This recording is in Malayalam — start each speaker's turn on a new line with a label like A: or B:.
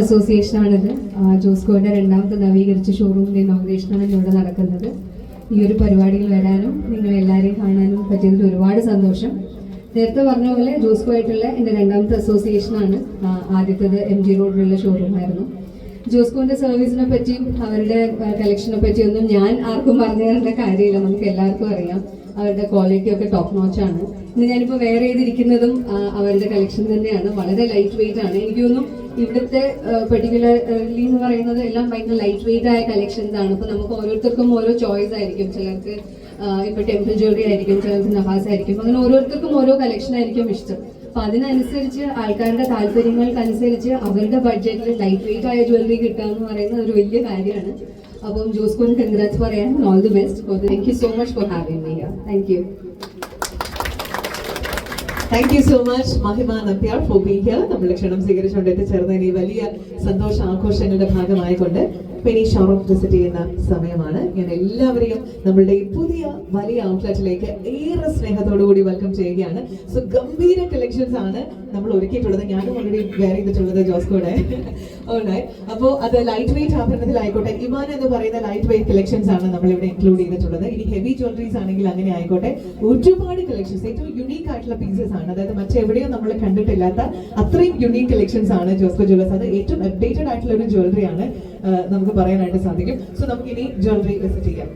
A: അസോസിയേഷനാണിത് ആണിത്. ജോസ്കോയുടെ രണ്ടാമത്തെ നവീകരിച്ച ഷോറൂമിന്റെ ഇനോഗ്രേഷനാണ് ഇവിടെ നടക്കുന്നത്. ഈ ഒരു പരിപാടിയിൽ വരാനും നിങ്ങൾ എല്ലാവരെയും കാണാനും പറ്റിയതിൽ ഒരുപാട് സന്തോഷം. നേരത്തെ പറഞ്ഞ പോലെ ജോസ്കോ ആയിട്ടുള്ള എന്റെ രണ്ടാമത്തെ അസോസിയേഷൻ ആണ്. ആദ്യത്തേത് എം ജി റോഡിലുള്ള ഷോറൂമായിരുന്നു ജോസ്കോന്റെ സർവീസിനെ പറ്റിയും അവരുടെ കളക്ഷനെ പറ്റിയും ഒന്നും ഞാൻ ആർക്കും പറഞ്ഞു തരേണ്ട കാര്യമില്ല. നമുക്ക് എല്ലാവർക്കും അറിയാം. അവരുടെ ക്വാളിറ്റി ഒക്കെ ടോപ്പ് നോച്ച് ആണ്. ഇന്ന് ഞാനിപ്പോൾ വേറെ ചെയ്തിരിക്കുന്നതും അവരുടെ കളക്ഷൻ തന്നെയാണ്. വളരെ ലൈറ്റ് വെയിറ്റ് ആണ്. എനിക്ക് തോന്നുന്നു ഇവിടുത്തെ പെർട്ടിക്കുലർലി എന്ന് പറയുന്നത് എല്ലാം ഭയങ്കര ലൈറ്റ് വെയിറ്റ് ആയ കളക്ഷൻസ് ആണ്. അപ്പൊ നമുക്ക് ഓരോരുത്തർക്കും ഓരോ ചോയ്സ് ആയിരിക്കും. ചിലർക്ക് ഇപ്പൊ ടെമ്പിൾ ജ്വല്ലറി ആയിരിക്കും ചിലർക്ക് നഹാസ് ആയിരിക്കും. അങ്ങനെ ഓരോരുത്തർക്കും ഓരോ കളക്ഷൻ ആയിരിക്കും ഇഷ്ടം. അപ്പൊ അതിനനുസരിച്ച് ആൾക്കാരുടെ താല്പര്യങ്ങൾക്കനുസരിച്ച് അവരുടെ ബഡ്ജറ്റിൽ ലൈറ്റ് വെയിറ്റ് ആയ ജ്വല്ലറി കിട്ടുക എന്ന് പറയുന്നത് ഒരു വലിയ കാര്യമാണ്. അപ്പം ജോസ്കോൻ കൺഗ്രാറ്റ്സ് പറയാൻ. All the best thank you so much for having me thank you
B: thank you so much Mahima Nambiar for B here നമ്മൾ ക്ഷണം സ്വീകരിച്ചുകൊണ്ട് എത്തിച്ചേർന്നതിന് ഈ വലിയ സന്തോഷ ആഘോഷങ്ങളുടെ ഭാഗമായിക്കൊണ്ട് പെനി ഷോറൂം വിസിറ്റ് ചെയ്യുന്ന സമയമാണ്. ഞാൻ എല്ലാവരെയും നമ്മളുടെ ഈ പുതിയ വലിയ ഔട്ട്ലെറ്റിലേക്ക് ഏറെ സ്നേഹത്തോടു കൂടി വെൽക്കം ചെയ്യുകയാണ്. സോ ഗംഭീര കളക്ഷൻസ് ആണ് നമ്മൾ ഒരുക്കിയിട്ടുള്ളത്. ഞാനും ഓൾറെഡി വെയർ ചെയ്തിട്ടുള്ളത് ജോസ്കോടെ. അപ്പോൾ അത് ലൈറ്റ് വെയിറ്റ് ആഭരണത്തിലായിക്കോട്ടെ ഇവാൻ എന്ന് പറയുന്ന ലൈറ്റ് വെയിറ്റ് കളക്ഷൻസ് ആണ് നമ്മൾ ഇവിടെ ഇൻക്ലൂഡ് ചെയ്തിട്ടുള്ളത്. ഇനി ഹെവി ജ്വല്ലറീസ് ആണെങ്കിൽ അങ്ങനെ ആയിക്കോട്ടെ. ഒരുപാട് കളക്ഷൻസ് ഏറ്റവും യുണീക്ക് ആയിട്ടുള്ള പീസസ് ആണ് അതായത് മറ്റെവിടെയും നമ്മൾ കണ്ടിട്ടില്ലാത്ത അത്രയും യുണീക് കളക്ഷൻസ് ആണ് ജോസ്കോ ജ്വല്ലേഴ്സ് അത് ഏറ്റവും അപ്ഡേറ്റഡ് ആയിട്ടുള്ള ഒരു ജ്വല്ലറി ആണ് നമുക്ക് പറയാനായിട്ട് സാധിക്കും. സോ നമുക്ക് ഇനി ജ്വല്ലറി വിസിറ്റ് ചെയ്യാം.